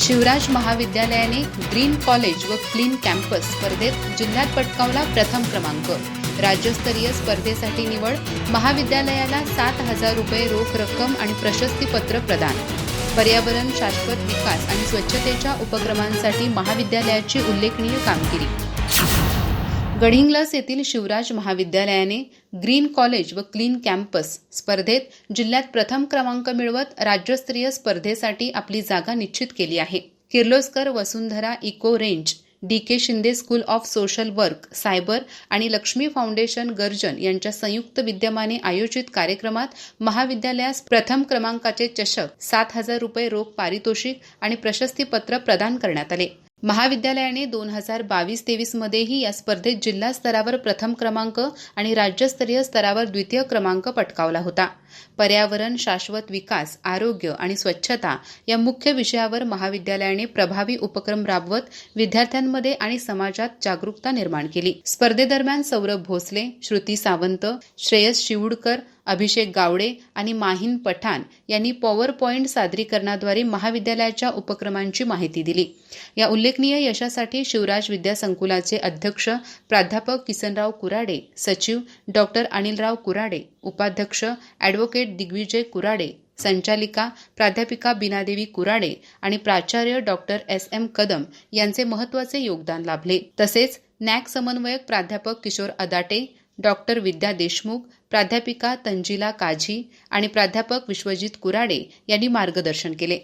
शिवराज महाविद्यालयाने green college व clean campus स्पर्धेत जिल्ह्यात पटकावला प्रथम क्रमांक. राज्यस्तरीय स्पर्धेसाठी निवड महाविद्यालयाला सात हजार रुपये रोख रक्कम आणि प्रशस्तीपत्र प्रदान. पर्यावरण शाश्वत विकास आणि स्वच्छतेच्या उपक्रमांसाठी महाविद्यालयाची उल्लेखनीय कामगिरी. गडिंग्लस येथील शिवराज महाविद्यालयाने ग्रीन कॉलेज व क्लीन कॅम्पस स्पर्धेत जिल्ह्यात प्रथम क्रमांक मिळवत राज्यस्तरीय स्पर्धेसाठी आपली जागा निश्चित केली आहे. Kirloskar Vasundhara eco range D K Shinde school of social work cyber आणि लक्ष्मी फाउंडेशन गर्जन यांच्या संयुक्त विद्यमाने आयोजित कार्यक्रमात महाविद्यालयास प्रथम क्रमांकाचे चषक सात हजार रुपये रोख पारितोषिक आणि प्रशस्तीपत्र प्रदान करण्यात आले. महाविद्यालयाने दोन हजार बावीस तेवीसमध्येही या स्पर्धेत जिल्हा स्तरावर प्रथम क्रमांक आणि राज्यस्तरीय स्तरावर द्वितीय क्रमांक पटकावला होता. पर्यावरण शाश्वत विकास आरोग्य आणि स्वच्छता या मुख्य विषयावर महाविद्यालयाने प्रभावी उपक्रम राबवत विद्यार्थ्यांमध्ये आणि समाजात जागरूकता निर्माण केली. स्पर्धेदरम्यान सौरभ भोसले श्रुती सावंत श्रेयस शिवडकर अभिषेक गावडे आणि माहीन पठाण यांनी पॉवर पॉईंट सादरीकरणाद्वारे महाविद्यालयाच्या उपक्रमांची माहिती दिली. या उल्लेखनीय यशासाठी शिवराज विद्यासंकुलाचे अध्यक्ष प्राध्यापक किसनराव कुराडे सचिव डॉक्टर अनिलराव कुराडे उपाध्यक्ष ॲडव्होकेट दिग्विजय कुराडे संचालिका प्राध्यापिका बिनादेवी कुराडे आणि प्राचार्य डॉक्टर एस. एम. कदम यांचे महत्त्वाचे योगदान लाभले. तसेच नॅक समन्वयक प्राध्यापक किशोर अदाटे डॉक्टर विद्या देशमुख प्राध्यापिका तंजिला काझी आणि प्राध्यापक विश्वजित कुराडे यांनी मार्गदर्शन केले.